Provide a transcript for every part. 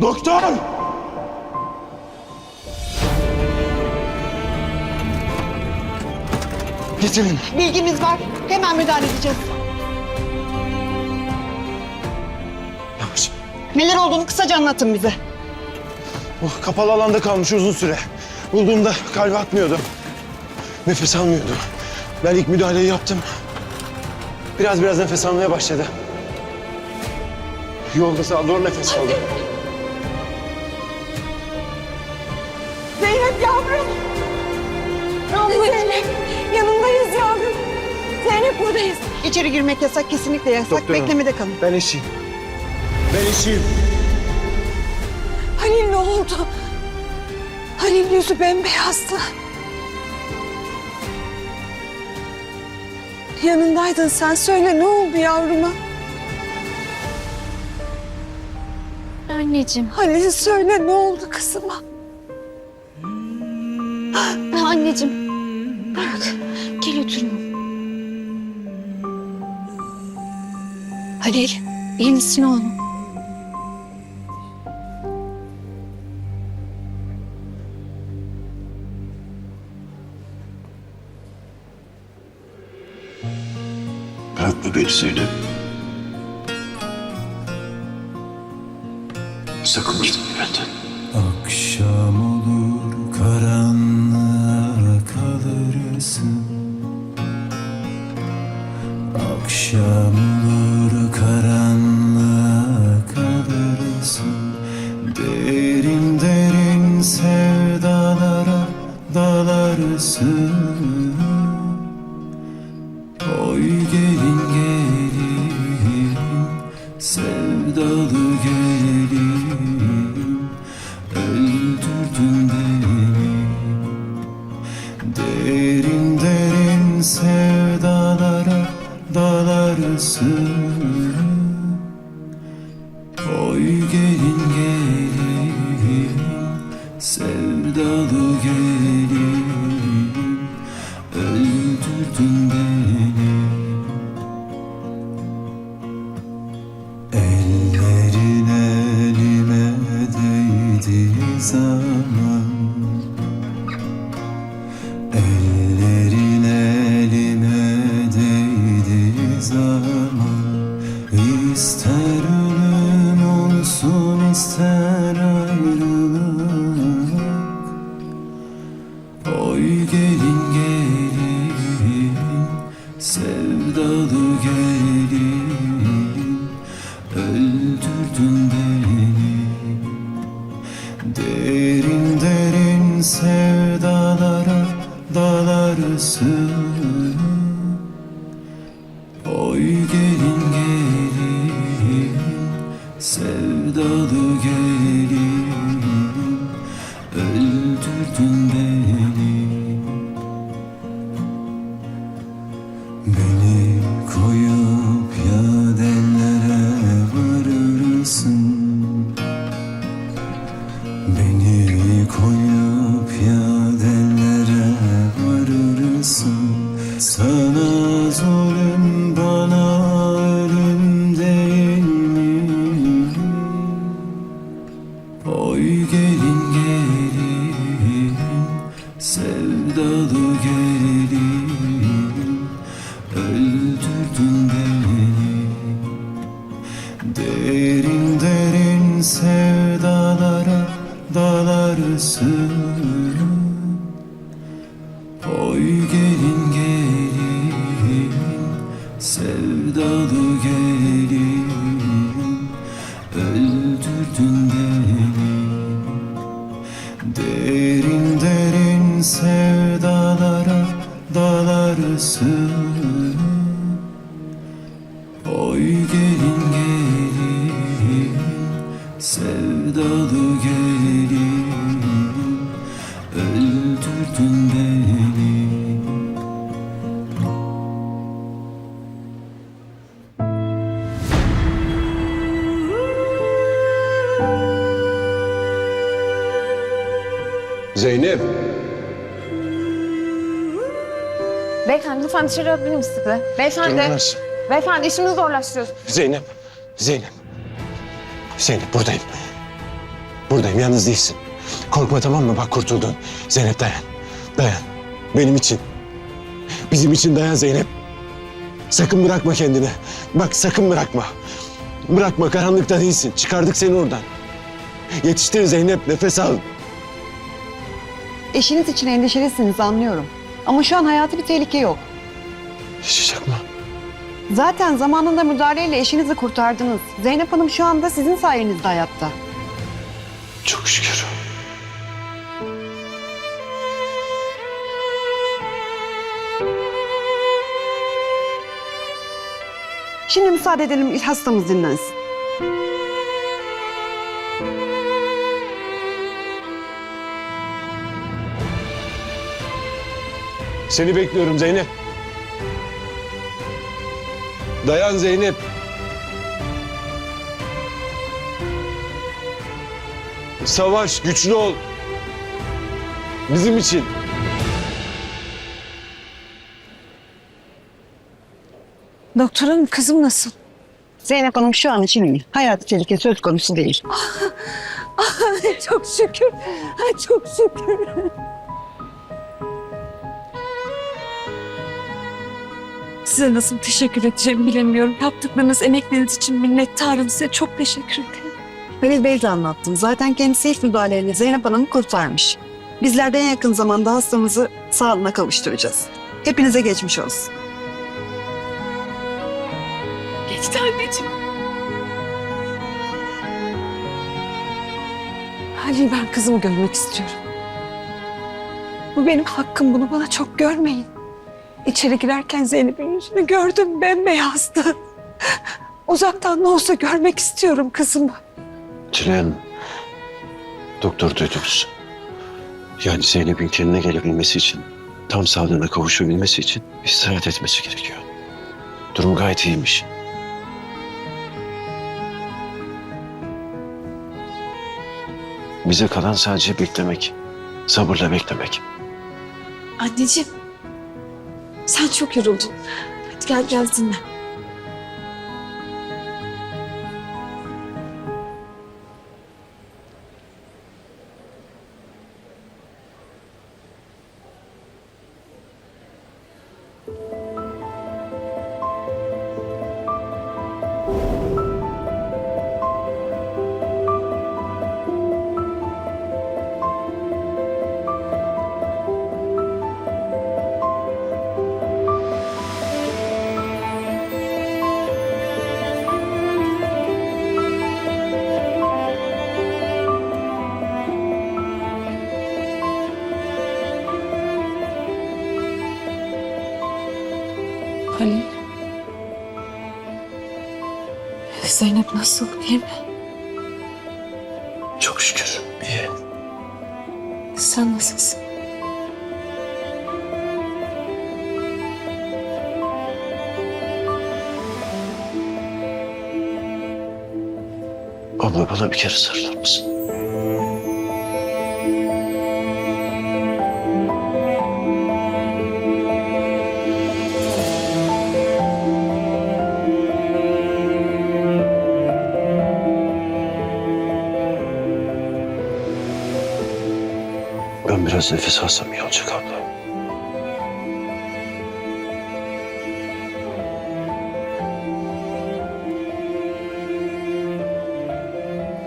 Doktor! Getirin. Bilgimiz var. Hemen müdahale edeceğiz. Yavaş. Neler olduğunu kısaca anlatın bize. Oh, kapalı alanda kalmış uzun süre. Bulduğumda kalbi atmıyordu. Nefes almıyordu. Ben ilk müdahaleyi yaptım. Biraz biraz nefes almaya başladı. Yolda sağa doğru nefes aldı. Zeynep buradayız. İçeri girmek yasak kesinlikle yasak. Doktor hanım. Beklemede kalın. Ben eşiyim. Ben eşiyim. Halil ne oldu? Halil yüzü bembeyazdı. Yanındaydın sen söyle ne oldu yavruma? Anneciğim, Halil söyle ne oldu kızıma? anneciğim. Bırak, gel oturun. Halil, iyi misin oğlum? Bırakma beni Zeynep. Sakın gitme benden. Sevdalı gelin sevdalı gelin Öldürdün beni. Derin derin sevdalara dalarsın Oy gelin gelin sevdalı gelin varırsın Beni koyup yadenlere varırsın Sana zulüm bana ölüm değil mi? Oy gelin gelin sevdalı gelin dalarsın Oy gelin gelin sevdalı gelin Öldürdün beni Zeynep. Beyefendi lütfen dışarı alabilir miyiz sizi? Beyefendi. Canımlar. Beyefendi işimizi zorlaştırıyorsun. Zeynep. Zeynep. Zeynep buradayım. Buradayım yalnız değilsin. Korkma tamam mı? Bak kurtuldun. Zeynep dayan. Dayan. Benim için. Bizim için dayan Zeynep. Sakın bırakma kendini. Bak sakın bırakma. Bırakma karanlıkta değilsin. Çıkardık seni oradan. Yetiştir Zeynep nefes al. Eşiniz için endişelisiniz anlıyorum. Ama şu an hayati bir tehlike yok. Yaşayacak mı? Zaten zamanında müdahaleyle eşinizi kurtardınız. Zeynep Hanım şu anda sizin sayenizde hayatta. Çok şükür. Şimdi müsaade edelim hastamız dinlensin. Seni bekliyorum Zeynep. Dayan Zeynep. Savaş, güçlü ol. Bizim için. Doktor hanım kızım nasıl? Zeynep Hanım şu an için iyi. Hayati tehlike söz konusu değil. çok şükür. Çok şükür. Size nasıl teşekkür edeceğimi bilemiyorum. Yaptıklarınız, emekleriniz için minnettarım size. Çok teşekkür ederim. Halil Bey de anlattım. Zaten kendisi ilk müdahaleyle Zeynep Hanım'ı kurtarmış. Bizler de en yakın zamanda hastamızı sağlığına kavuşturacağız. Hepinize geçmiş olsun. Geçti anneciğim. Halil ben kızımı görmek istiyorum. Bu benim hakkım. Bunu bana çok görmeyin. İçeri girerken Zeynep'in yüzünü gördüm. Bembeyazdı. Uzaktan ne olsa görmek istiyorum kızımı. Tülay Hanım, doktor duydunuz. Yani Zeynep'in kendine gelebilmesi için, tam sağlığına kavuşabilmesi için istirahat etmesi gerekiyor. Durum gayet iyiymiş. Bize kalan sadece beklemek. Sabırla beklemek. Anneciğim. Sen çok yoruldun. Hadi gel biraz dinle. Nasıl? İyi mi? Çok şükür. İyi. Sen nasılsın? Abla bana bir kere sarılır mısın? Biraz nefes alsam iyi olacak abla.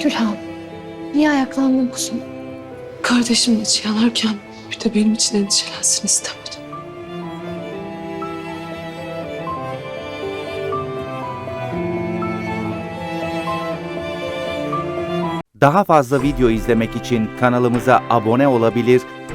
Gülhan. Niye ayaklandın kuzum? Kardeşim içi yanarken bir de benim için endişelensin istemedim. Daha fazla video izlemek için kanalımıza abone olabilir,